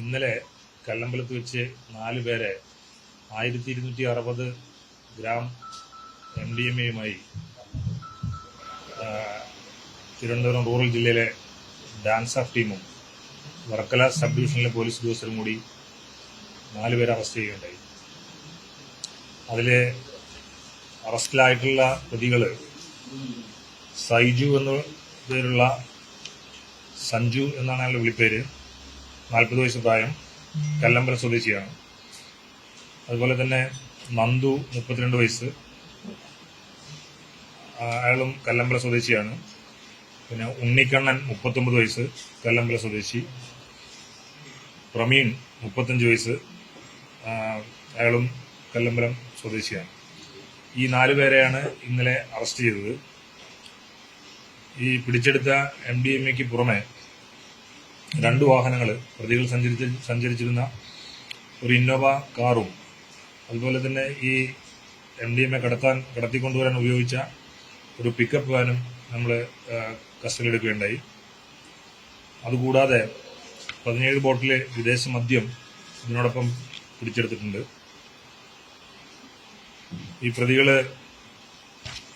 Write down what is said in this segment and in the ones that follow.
ഇന്നലെ കല്ലമ്പലത്ത് വെച്ച് നാല് പേരെ ആയിരത്തി ഇരുന്നൂറ്റി അറുപത് ഗ്രാം എം ഡി എം എയുമായി തിരുവനന്തപുരം റൂറൽ ജില്ലയിലെ ഡാൻസ് ഓഫ് ടീമും വർക്കല സബ് ഡിവിഷനിലെ പോലീസ് ഉദ്യോഗസ്ഥരും കൂടി നാല് പേരെ അറസ്റ്റ് ചെയ്യുകയുണ്ടായി. അതിൽ അറസ്റ്റിലായിട്ടുള്ള പ്രതികൾ സൈജു എന്ന പേരുള്ള സഞ്ജു എന്നാണ് അയാളുടെ വിളിപ്പേര്. നാൽപ്പത് വയസ്സ് പ്രായം കല്ലമ്പല സ്വദേശിയാണ്. അതുപോലെ തന്നെ നന്ദു മുപ്പത്തിരണ്ട് വയസ്സ്. അയാളും കല്ലമ്പല സ്വദേശിയാണ്. പിന്നെ ഉണ്ണിക്കണ്ണൻ മുപ്പത്തൊമ്പത് വയസ്സ് കല്ലമ്പല സ്വദേശി. പ്രമീൺ മുപ്പത്തഞ്ച് വയസ്സ് അയാളും കല്ലമ്പലം സ്വദേശിയാണ്. ഈ നാലു പേരെയാണ് ഇന്നലെ അറസ്റ്റ് ചെയ്തത്. ഈ പിടിച്ചെടുത്ത എം ഡി എം എക്ക് പുറമെ രണ്ട് വാഹനങ്ങൾ പ്രതികൾ സഞ്ചരിച്ച് സഞ്ചരിച്ചിരുന്ന ഒരു ഇന്നോവ കാറും അതുപോലെ തന്നെ ഈ എം ഡി എം എ കടത്താൻ കടത്തിക്കൊണ്ടുവരാൻ ഉപയോഗിച്ച ഒരു പിക്കപ്പ് വാനും നമ്മൾ കസ്റ്റഡി എടുക്കുകയുണ്ടായി അതുകൂടാതെ പതിനേഴ് ബോട്ടിലെ വിദേശ മദ്യം ഇതിനോടൊപ്പം പിടിച്ചെടുത്തിട്ടുണ്ട്. ഈ പ്രതികൾ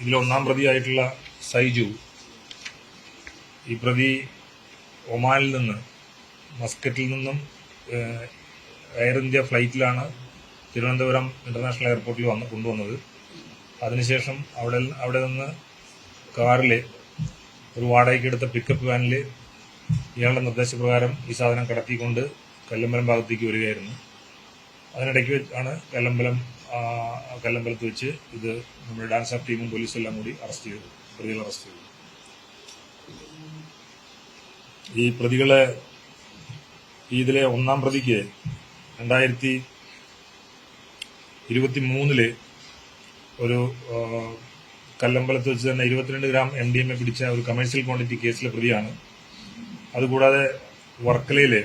ഇതിൽ ഒന്നാം പ്രതിയായിട്ടുള്ള സൈജു ഈ പ്രതി ഒമാനിൽ നിന്ന് മസ്കറ്റിൽ നിന്നും എയർ ഇന്ത്യ ഫ്ലൈറ്റിലാണ് തിരുവനന്തപുരം ഇന്റർനാഷണൽ എയർപോർട്ടിൽ വന്ന് കൊണ്ടുവന്നത്. അതിനുശേഷം അവിടെ അവിടെ നിന്ന് കാറിൽ ഒരു വാടകയ്ക്ക് എടുത്ത പിക്കപ്പ് വാനിൽ ഇയാളുടെ നിർദ്ദേശപ്രകാരം ഈ സാധനം കടത്തിക്കൊണ്ട് കല്ലമ്പലം ഭാഗത്തേക്ക് വരികയായിരുന്നു. അതിനിടയ്ക്ക് ആണ് കല്ലമ്പലം കല്ലമ്പലത്ത് വെച്ച് ഇത് നമ്മുടെ ഡാൻസ് ഓഫ് ടീമും പോലീസും എല്ലാം കൂടി അറസ്റ്റ് ചെയ്തു. പ്രതികൾ അറസ്റ്റ് ചെയ്തു. ഈ പ്രതികളെ ഇതിലെ ഒന്നാം പ്രതിക്ക് രണ്ടായിരത്തി ഇരുപത്തി മൂന്നിൽ ഒരു കല്ലമ്പലത്ത് വെച്ച് തന്നെ ഇരുപത്തിരണ്ട് gram M D M A പിടിച്ച ഒരു കമേഴ്സ്യൽ ക്വാണ്ടിറ്റി കേസിലെ പ്രതിയാണ്. അതുകൂടാതെ വർക്കലയിലെ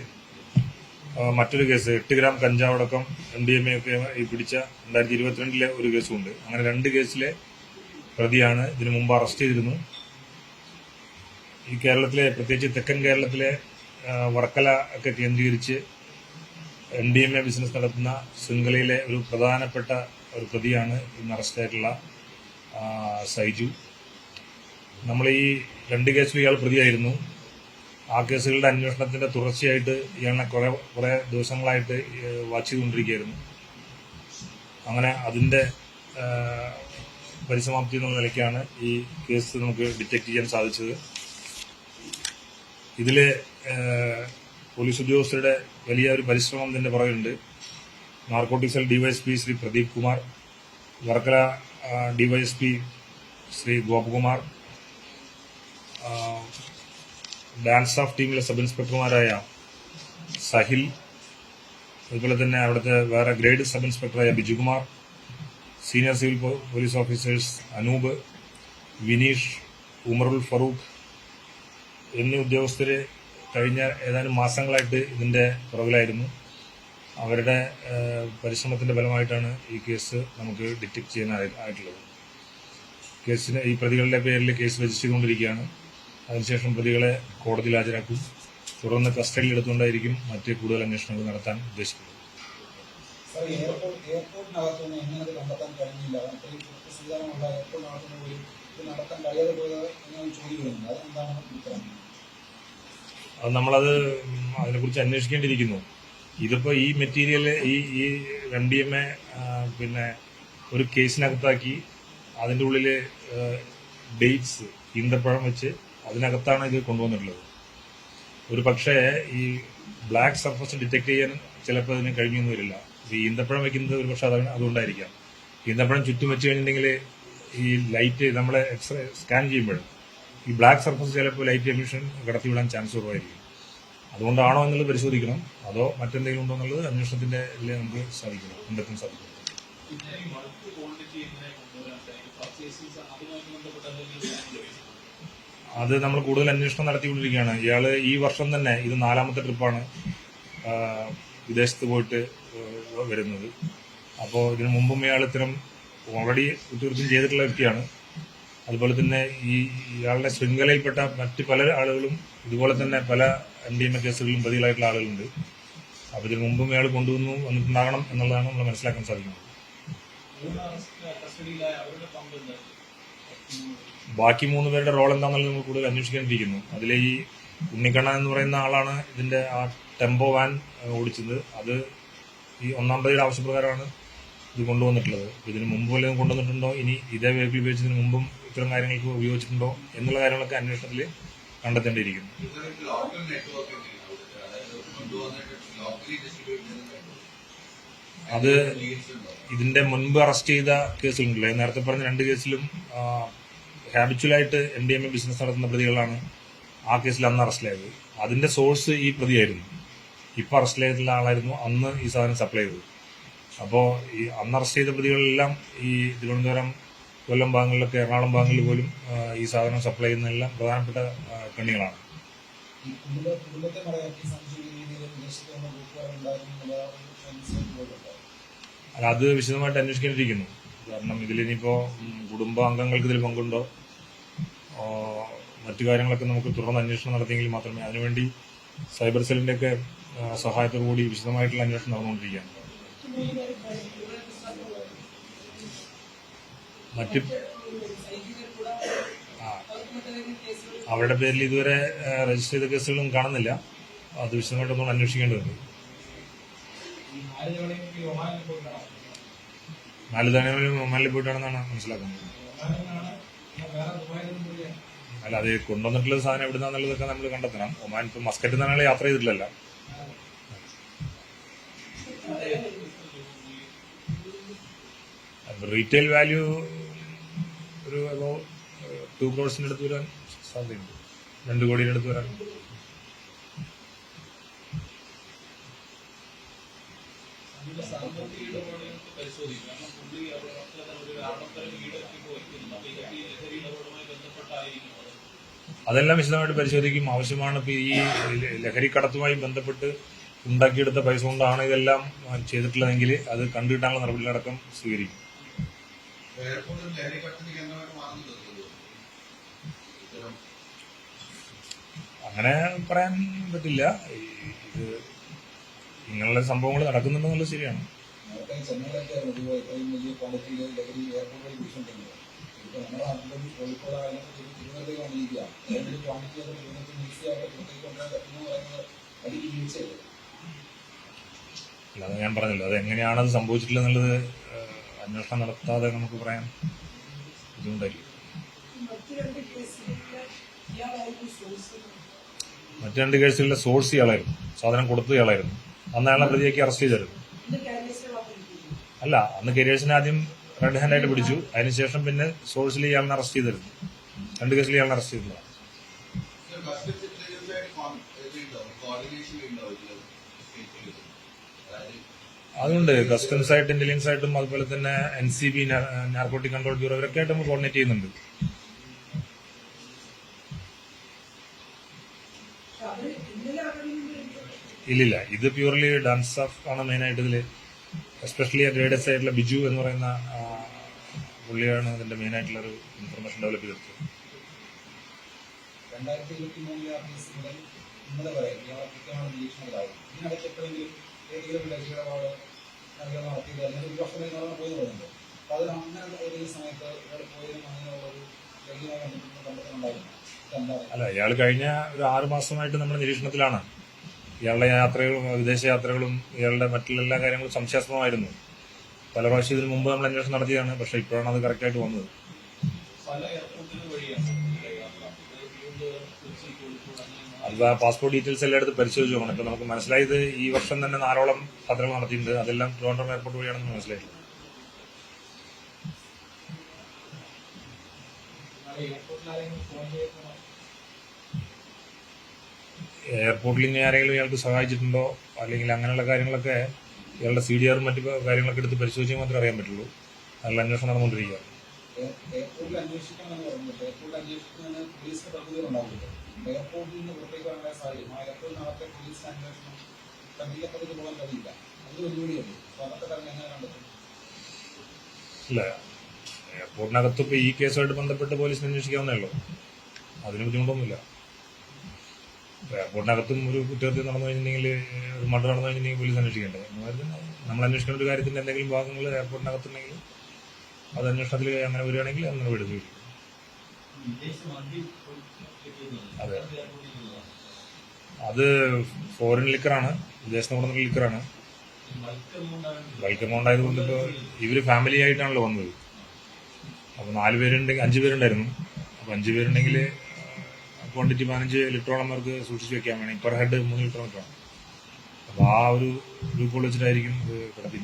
മറ്റൊരു കേസ് എട്ട് ഗ്രാം കഞ്ചാവടക്കം എം ഡി എം എ ഒക്കെ പിടിച്ച രണ്ടായിരത്തി ഇരുപത്തിരണ്ടിലെ ഒരു കേസുമുണ്ട്. അങ്ങനെ രണ്ട് കേസിലെ പ്രതിയാണ് ഇതിനു മുമ്പ് അറസ്റ്റ് ചെയ്തിരുന്നു. ഈ കേരളത്തിലെ പ്രത്യേകിച്ച് തെക്കൻ കേരളത്തിലെ വർക്കല ഒക്കെ കേന്ദ്രീകരിച്ച് M D M A business നടത്തുന്ന ശൃംഖലയിലെ ഒരു പ്രധാനപ്പെട്ട ഒരു പ്രതിയാണ് ഇന്ന് അറസ്റ്റായിട്ടുള്ള സൈജു. നമ്മൾ ഈ രണ്ട് കേസിലും ഇയാൾ പ്രതിയായിരുന്നു. ആ കേസുകളുടെ അന്വേഷണത്തിന്റെ തുടർച്ചയായിട്ട് ഇയാളെ കുറെ കുറെ ദിവസങ്ങളായിട്ട് വാച്ച് ചെയ്തുകൊണ്ടിരിക്കുകയായിരുന്നു. അങ്ങനെ അതിന്റെ പരിസമാപ്തി എന്നുള്ള നിലയ്ക്കാണ് ഈ കേസ് നമുക്ക് ഡിറ്റക്ട് ചെയ്യാൻ സാധിച്ചത്. ഇതിൽ പോലീസ് ഉദ്യോഗസ്ഥരുടെ വലിയ ഒരു പരിശ്രമം ഇതിന്റെ പറയുന്നുണ്ട് narcotic cell DYSP Shri Pradeep Kumar Varkala DYSP Shri Gopakumar DANSAF ടീമിലെ സബ് ഇൻസ്പെക്ടർമാരായ സഹിൽ അതുപോലെ തന്നെ അവിടുത്തെ വേറെ grade sub ഇൻസ്പെക്ടറായ Bijukumar senior civil police officers Anoop Vineesh Umarul Farooq എന്നീ ഉദ്യോഗസ്ഥർ കഴിഞ്ഞ ഏതാനും മാസങ്ങളായിട്ട് ഇതിന്റെ പുറകിലായിരുന്നു. അവരുടെ പരിശ്രമത്തിന്റെ ഫലമായിട്ടാണ് ഈ കേസ് നമുക്ക് ഡിറ്റക്ട് ചെയ്യാൻ ആയിട്ടുള്ളത്. കേസിന് ഈ പ്രതികളുടെ പേരിൽ കേസ് രജിസ്റ്റർ ചെയ്തുകൊണ്ടിരിക്കുകയാണ്. അതിനുശേഷം പ്രതികളെ കോടതിയിൽ ഹാജരാക്കും. തുടർന്ന് കസ്റ്റഡിയിൽ എടുത്തുകൊണ്ടായിരിക്കും മറ്റ് കൂടുതൽ അന്വേഷണങ്ങൾ നടത്താൻ ഉദ്ദേശിക്കുന്നത്. നടത്താൻ കഴിയാതെ പോയത് ചോദ്യം വരുന്നത് അതെന്താണ് അത് നമ്മളത് അതിനെക്കുറിച്ച് അന്വേഷിക്കേണ്ടിയിരിക്കുന്നു. ഇതിപ്പോൾ ഈ മെറ്റീരിയൽ ഈ ഈ എം ഡി എം എ പിന്നെ ഒരു കേസിനകത്താക്കി അതിന്റെ ഉള്ളിൽ ഡേറ്റ്സ് ഈന്തപ്പഴം വെച്ച് അതിനകത്താണ് ഇത് കൊണ്ടുവന്നിട്ടുള്ളത്. ഒരു പക്ഷേ ഈ ബ്ലാക്ക് സർഫസ് ഡിറ്റക്ട് ചെയ്യാൻ ചിലപ്പോൾ അതിന് കഴിഞ്ഞൊന്നും വരില്ല. ഈ ഈന്തപ്പഴം വെക്കുന്നത് ഒരു പക്ഷെ അതാണ് അതുകൊണ്ടായിരിക്കാം. ഈന്തപ്പഴം ചുറ്റും വെച്ച് കഴിഞ്ഞിട്ടുണ്ടെങ്കിൽ ഈ ലൈറ്റ് നമ്മളെ എക്സ്റേ സ്കാൻ ചെയ്യുമ്പോൾ ഈ ബ്ലാക്ക് സർഫസ് ചിലപ്പോൾ ലൈറ്റ് എമിഷൻ കടത്തിവിടാൻ ചാൻസ് കുറവായിരിക്കും. അതുകൊണ്ടാണോ എന്നുള്ളത് പരിശോധിക്കണം. അതോ മറ്റെന്തെങ്കിലും ഉണ്ടോ എന്നുള്ളത് അന്വേഷണത്തിന്റെ ഇതിൽ നമുക്ക് സാധിക്കണം. കണ്ടെത്താൻ സാധിക്കും അത് നമ്മൾ കൂടുതൽ അന്വേഷണം നടത്തിക്കൊണ്ടിരിക്കുകയാണ്. ഇയാൾ ഈ വർഷം തന്നെ ഇത് നാലാമത്തെ ട്രിപ്പാണ് വിദേശത്ത് പോയിട്ട് വരുന്നത്. അപ്പോൾ ഇതിനു മുമ്പും ഇയാൾ ഇത്തരം ഓൾറെഡി കുറ്റകൃത്യം ചെയ്തിട്ടുള്ള വ്യക്തിയാണ്. അതുപോലെ തന്നെ ഈ ഇയാളുടെ ശൃംഖലയിൽപ്പെട്ട മറ്റ് പല ആളുകളും ഇതുപോലെ തന്നെ പല എം ഡി എം എ കേസുകളിലും പ്രതികളായിട്ടുള്ള ആളുകളുണ്ട്. അപ്പൊ ഇതിനു മുമ്പും ഇയാൾ കൊണ്ടുവന്നു വന്നിട്ടുണ്ടാകണം എന്നുള്ളതാണ് നമ്മൾ മനസ്സിലാക്കാൻ സാധിക്കുന്നത്. ബാക്കി മൂന്ന് പേരുടെ റോൾ എന്താണെന്നുള്ളത് നമ്മൾ കൂടുതൽ അന്വേഷിക്കേണ്ടിയിരിക്കുന്നു അതിലെ ഈ ഉണ്ണിക്കണ്ണ എന്ന് പറയുന്ന ആളാണ് ഇതിന്റെ ആ ടെമ്പോ വാൻ ഓടിച്ചത്. അത് ഈ ഒന്നാം പ്രതിയുടെ ആവശ്യപ്രകാരമാണ് ഇത് കൊണ്ടുവന്നിട്ടുള്ളത്. ഇതിന് മുമ്പ് വല്ലതും കൊണ്ടുവന്നിട്ടുണ്ടോ? ഇനി ഇതേ വെഹിക്കിൾ ഉപയോഗിച്ചതിന് മുമ്പും ഇത്തരം കാര്യങ്ങൾക്ക് ഉപയോഗിച്ചിട്ടുണ്ടോ എന്നുള്ള കാര്യങ്ങളൊക്കെ അന്വേഷണത്തിൽ കണ്ടെത്തേണ്ടിയിരിക്കുന്നു. അത് ഇതിന്റെ മുൻപ് അറസ്റ്റ് ചെയ്ത കേസുകളുണ്ടല്ലോ. നേരത്തെ പറഞ്ഞ രണ്ട് കേസിലും ഹാബിച്വലായിട്ട് M D M A business നടത്തുന്ന പ്രതികളാണ് ആ കേസിൽ അന്ന് അറസ്റ്റിലായത് അതിന്റെ സോഴ്സ് ഈ പ്രതിയായിരുന്നു. ഇപ്പൊ അറസ്റ്റിലായിട്ടുള്ള ആളായിരുന്നു അന്ന് ഈ സാധനം സപ്ലൈ ചെയ്തത്. അപ്പോൾ ഈ അന്ന് അറസ്റ്റ് ചെയ്ത പ്രതികളെല്ലാം ഈ തിരുവനന്തപുരം കൊല്ലം ഭാഗങ്ങളിലൊക്കെ എറണാകുളം ഭാഗങ്ങളിൽ പോലും ഈ സാധനം സപ്ലൈ ചെയ്യുന്നതെല്ലാം പ്രധാനപ്പെട്ട കണ്ണികളാണ്. അല്ല അത് വിശദമായിട്ട് അന്വേഷിക്കേണ്ടിയിരിക്കുന്നു. കാരണം ഇതിലിനിയിപ്പോ കുടുംബാംഗങ്ങൾക്ക് ഇതിൽ പങ്കുണ്ടോ? മറ്റു കാര്യങ്ങളൊക്കെ നമുക്ക് തുടർന്ന് അന്വേഷണം നടത്തിയെങ്കിൽ മാത്രമേ അതിനുവേണ്ടി സൈബർ സെല്ലിന്റെ ഒക്കെ സഹായത്തോടു കൂടി വിശദമായിട്ടുള്ള അന്വേഷണം നടന്നുകൊണ്ടിരിക്കുകയാണ്. മറ്റ് അവരുടെ പേരിൽ ഇതുവരെ രജിസ്റ്റർ ചെയ്ത കേസുകളൊന്നും കാണുന്നില്ല. അത് വിശദമായിട്ടൊന്നും അന്വേഷിക്കേണ്ടതുണ്ട് നാല് തവണയും ഈ ഒമാനിൽ പോയിട്ടാണെന്നാണ് മനസ്സിലാക്കുന്നത്. അല്ല അത് കൊണ്ടുവന്നിട്ടുള്ള സാധനം എവിടുന്നാന്നുള്ളതൊക്കെ നമ്മൾ കണ്ടെത്തണം. ഒമാൻ ഇപ്പം മസ്കറ്റിൽ നിന്നാണ് യാത്ര ചെയ്തിട്ടില്ലല്ലോ. റീറ്റെയിൽ വാല്യൂ ഒരു ടു ക്രോഡ്സിന്റെ അടുത്ത് വരാൻ സാധ്യതയുണ്ട്. രണ്ട് കോടിയുടെ അടുത്ത് വരാൻ. അതെല്ലാം വിശദമായിട്ട് പരിശോധിക്കും. ആവശ്യമാണ് ഇപ്പൊ ഈ ലഹരി കടത്തുമായി ബന്ധപ്പെട്ട് ഉണ്ടാക്കിയെടുത്ത പൈസ കൊണ്ടാണ് ഇതെല്ലാം ചെയ്തിട്ടുള്ളതെങ്കിൽ അത് കണ്ടുകിട്ടാനുള്ള നടപടികളടക്കം സ്വീകരിക്കും. ഈസി പറയാൻ പറ്റില്ല. നിങ്ങളുടെ സംഭവങ്ങൾ നടക്കുന്നുണ്ടെന്നുള്ളത് ശരിയാണ്. അല്ലാതെ ഞാൻ പറഞ്ഞല്ലോ. അത് എങ്ങനെയാണ് അത് സംഭവിച്ചിട്ടില്ലെന്നുള്ളത് എന്നുള്ളത് അന്വേഷണം നടത്താതെ നമുക്ക് പറയാൻ ബുദ്ധിമുട്ടായിരിക്കും. മറ്റു രണ്ട് കേസുകളിലെ സോഴ്സ് ഇയാളായിരുന്നു. സാധനം കൊടുത്തത് ഇയാളായിരുന്നു. അന്ന് അയാളെ പ്രതിയാക്കി അറസ്റ്റ് ചെയ്തായിരുന്നു. അല്ല അന്ന് കരിയേഴ്സിനെ ആദ്യം റെഡ് ഹാൻഡ് ആയിട്ട് പിടിച്ചു. അതിനുശേഷം പിന്നെ സോഴ്സിൽ ഇയാളിനെ അറസ്റ്റ് ചെയ്തിരുന്നു. രണ്ട് കേസിൽ ഇയാളിനെ അറസ്റ്റ് അതായത് അതുകൊണ്ട് കസ്റ്റംസ് ആയിട്ട് ഇന്റലിജൻസ് ആയിട്ടും അതുപോലെ തന്നെ N C B narcotic control bureau ഇവരൊക്കെ ആയിട്ട് നമ്മൾ കോർഡിനേറ്റ് ചെയ്യുന്നുണ്ട് പക്ഷെ അത് ഇന്നലെ അവരിൽ നിന്ന് എനിക്ക് ഇല്ലില്ല. ഇത് പ്യൂർലി ഡാൻസ് ഓഫ് ആണ് മെയിനായിട്ട് ഇതിൽ എസ്പെഷ്യലി ഗ്രേഡസ് ആയിട്ടുള്ള ബിജു എന്ന് പറയുന്ന പുള്ളിയാണ് ഇതിന്റെ മെയിനായിട്ടുള്ള ഒരു ഇൻഫർമേഷൻ ഡെവലപ്പ് ചെയ്തത് രണ്ടായിരത്തി ഇരുപത്തി മൂന്നിലെ ആ കേസ് മുതൽ ഇന്നലെ വരെ ഇയാളെ കൃത്യമായ നിരീക്ഷണത്തിലായിരുന്നു ഇതിനിടയ്ക്ക് എപ്പോഴെങ്കിലും ഏതെങ്കിലും ഒരു ലഹരി ഇടപാട് നടത്തിയത് അല്ലെങ്കിൽ ഒരു വർഷം കഴിഞ്ഞാൽ പോയി പറയുന്നത് അപ്പൊ അതിന് അങ്ങനെ ഏതെങ്കിലും സമയത്ത് ഇയാൾ പോയതിനും അങ്ങനെയുള്ള ഒരു അല്ല ഇയാൾ കഴിഞ്ഞ ഒരു ആറ് മാസമായിട്ട് നമ്മുടെ നിരീക്ഷണത്തിലാണ്. ഇയാളുടെ യാത്രകളും വിദേശ യാത്രകളും ഇയാളുടെ മറ്റുള്ള എല്ലാ കാര്യങ്ങളും സംശയാസ്പദമായിരുന്നു. പല പ്രാവശ്യം ഇതിനു മുമ്പ് നമ്മൾ അന്വേഷണം നടത്തിയതാണ് പക്ഷെ ഇപ്പോഴാണ് അത് കറക്റ്റായിട്ട് വന്നത്. അത് ആ പാസ്പോർട്ട് ഡീറ്റെയിൽസ് എല്ലാം എടുത്ത് പരിശോധിച്ചു നോക്കണം ഇപ്പൊ നമുക്ക് മനസ്സിലായത് ഈ വർഷം തന്നെ നാലോളം യാത്രകൾ നടത്തിയിട്ടുണ്ട്. അതെല്ലാം ട്രിവാൻഡ്രം എയർപോർട്ട് വഴിയാണെന്ന് എയർപോർട്ടിൽ ആരെങ്കിലും ഫോൺ ചെയ്യുന്നോ എയർപോർട്ടിൽ ഇനി ആരെങ്കിലും ഇയാൾക്ക് സഹായിച്ചിട്ടുണ്ടോ? അല്ലെങ്കിൽ അങ്ങനെയുള്ള കാര്യങ്ങളൊക്കെ ഇയാളുടെ സി ഡി ആറും മറ്റു കാര്യങ്ങളൊക്കെ എടുത്ത് പരിശോധിച്ചാൽ മാത്രമേ അറിയാൻ പറ്റുള്ളൂ. അതിനുള്ള അന്വേഷണം നടന്നുകൊണ്ടിരിക്കുക ഇല്ല. എയർപോർട്ടിനകത്ത് ഇപ്പൊ ഈ കേസുമായിട്ട് ബന്ധപ്പെട്ട് പോലീസിന് അന്വേഷിക്കാവുന്നേ ഉള്ളൂ. അതിന് ബുദ്ധിമുട്ടൊന്നുമില്ല. എയർപോർട്ടിനകത്തും ഒരു കുറ്റകൃത്യം നടന്നു കഴിഞ്ഞിട്ടുണ്ടെങ്കിൽ ഒരു മർഡർ നടന്നു കഴിഞ്ഞിട്ടുണ്ടെങ്കിൽ പോലീസ് അന്വേഷിക്കേണ്ടത് നമ്മൾ അന്വേഷിക്കുന്ന ഒരു കാര്യത്തിന്റെ എന്തെങ്കിലും ഭാഗങ്ങൾ എയർപോർട്ടിനകത്തുണ്ടെങ്കിൽ അത് അന്വേഷണത്തിൽ അങ്ങനെ വരികയാണെങ്കിൽ അങ്ങനെ വിടുന്നു അതെ. അത് ഫോറിൻ ലിക്കറാണ് വിദേശത്ത് കൊണ്ടുവന്ന ലിക്കറാണ് ബൾക്ക് എമൗണ്ട് ആയതുകൊണ്ട് ഇപ്പോൾ ഇവർ ഫാമിലി ആയിട്ടാണല്ലോ വന്നത്. അപ്പോൾ നാല് പേരുണ്ടെങ്കിൽ അഞ്ച് പേരുണ്ടായിരുന്നു. അപ്പോൾ അഞ്ച് പേരുണ്ടെങ്കിൽ ക്വാണ്ടിറ്റി പതിനഞ്ച് ലിറ്ററോളം പേർക്ക് സൂക്ഷിച്ച് വെക്കാൻ വേണം പെർ ഹെഡ് മൂന്ന് ലിറ്റർ വെക്കണം അപ്പൊ ആ ഒരു ഗ്രൂപ്പ് വെച്ചിട്ടായിരിക്കും ഇത് അത്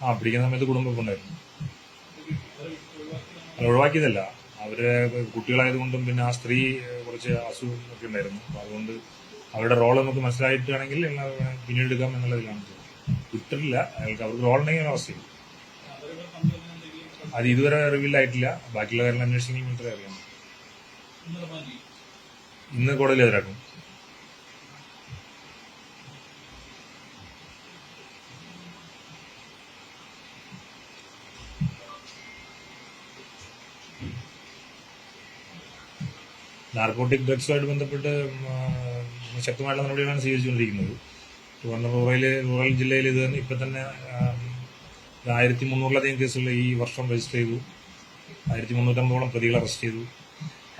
ആ പിടിക്കുന്ന സമയത്ത് കുടുംബം ഉണ്ടായിരുന്നു. അത് ഒഴിവാക്കിയതല്ല. അവർ കുട്ടികളായതുകൊണ്ടും പിന്നെ ആ സ്ത്രീ കുറച്ച് അസുഖം ഒക്കെ ഉണ്ടായിരുന്നു. അപ്പൊ അതുകൊണ്ട് അവരുടെ റോൾ നമുക്ക് മനസ്സിലായിട്ടാണെങ്കിൽ പിന്നീട് എടുക്കാം എന്നുള്ളതിലാണ് കിട്ടില്ല. അയാൾക്ക് അവർക്ക് റോൾ ഉണ്ടെങ്കിൽ അവസ്ഥ ചെയ്യും അവരുടെ തമ്മിൽ എന്തെങ്കിലും അത് ഇതുവരെ റിവീൽ ആയിട്ടില്ല. ബാക്കിയുള്ള കാര്യങ്ങൾ അന്വേഷിച്ചെങ്കിൽ മാത്രമേ അറിയാം. ഇന്ന് കോടതിയിൽ എതിരാക്കും നാർക്കോട്ടിക് ഡ്രഗ്സുമായിട്ട് ബന്ധപ്പെട്ട് ശക്തമായിട്ടുള്ള നടപടികളാണ് സ്വീകരിച്ചുകൊണ്ടിരിക്കുന്നത്. റൂറൽ റൂറൽ ജില്ലയിൽ ഇത് ഇപ്പം തന്നെ ആയിരത്തി മുന്നൂറിലധികം കേസുകൾ ഈ വർഷം രജിസ്റ്റർ ചെയ്തു. ആയിരത്തി മുന്നൂറ്റമ്പതോളം പ്രതികൾ അറസ്റ്റ് ചെയ്തു.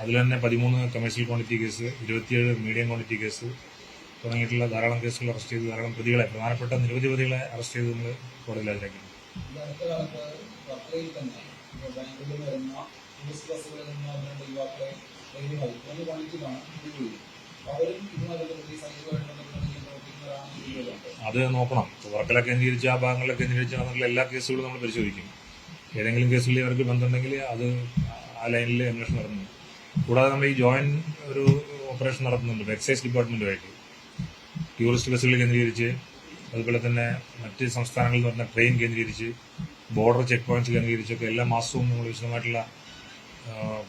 അതിൽ തന്നെ പതിമൂന്ന് കമേഴ്ഷ്യൽ ക്വാണ്ടിറ്റി കേസ് ഇരുപത്തിയേഴ് മീഡിയം ക്വാണ്ടിറ്റി കേസ് തുടങ്ങിയിട്ടുള്ള ധാരാളം കേസുകൾ അറസ്റ്റ് ചെയ്തു. ധാരാളം പ്രതികളെ പ്രധാനപ്പെട്ട നിരവധി പ്രതികളെ അറസ്റ്റ് ചെയ്ത് നമ്മൾ കോടതിയിൽ ഹാജരാക്കി അവരും ഇതിലുണ്ട് അത് നോക്കണം. വർക്കല കേന്ദ്രീകരിച്ച് ആ ഭാഗങ്ങളിലെ കേന്ദ്രീകരിച്ച് എല്ലാ കേസുകളും നമ്മൾ പരിശോധിക്കും. ഏതെങ്കിലും കേസിൽ ഇവർക്ക് ബന്ധമുണ്ടെങ്കിൽ അത് ആ ലൈനിൽ അന്വേഷണം നടന്നു കൂടാതെ നമ്മൾ ഈ ജോയിന്റ് ഒരു ഓപ്പറേഷൻ നടത്തുന്നുണ്ട്. എക്സൈസ് ഡിപ്പാർട്ട്മെന്റുമായിട്ട്. ടൂറിസ്റ്റ് ബസ്സുകൾ കേന്ദ്രീകരിച്ച് അതുപോലെ തന്നെ മറ്റ് സംസ്ഥാനങ്ങളിൽ നിന്ന് പറഞ്ഞ ട്രെയിൻ കേന്ദ്രീകരിച്ച് ബോർഡർ ചെക്ക് പോയിന്റ്സ് കേന്ദ്രീകരിച്ചൊക്കെ എല്ലാ മാസവും നമ്മൾ വിശദമായിട്ടുള്ള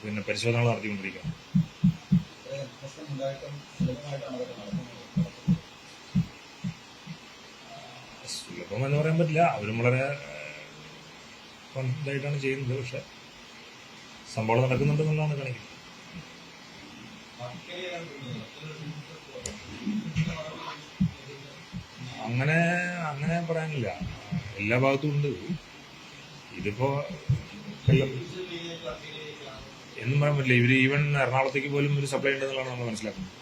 പിന്നെ പരിശോധനകൾ നടത്തിക്കൊണ്ടിരിക്കുകയാണ്. നടക്കുന്നത് എന്ന് പറയാൻ പറ്റില്ല. അവരും വളരെ ഇതായിട്ടാണ് ചെയ്യുന്നത്. പക്ഷെ സംഭവം നടക്കുന്നുണ്ട് എന്നുള്ളതാണ് കാണിക്കുന്നത്. അങ്ങനെ അങ്ങനെ പറയാനില്ല. എല്ലാ ഭാഗത്തും ഉണ്ട്. ഇതിപ്പോ എന്നും പറയാൻ പറ്റില്ല. ഇവർ ഈവൻ എറണാകുളത്തേക്ക് പോലും ഒരു സപ്ലൈ ഉണ്ടെന്നുള്ളതാണ് നമ്മൾ മനസ്സിലാക്കുന്നത്.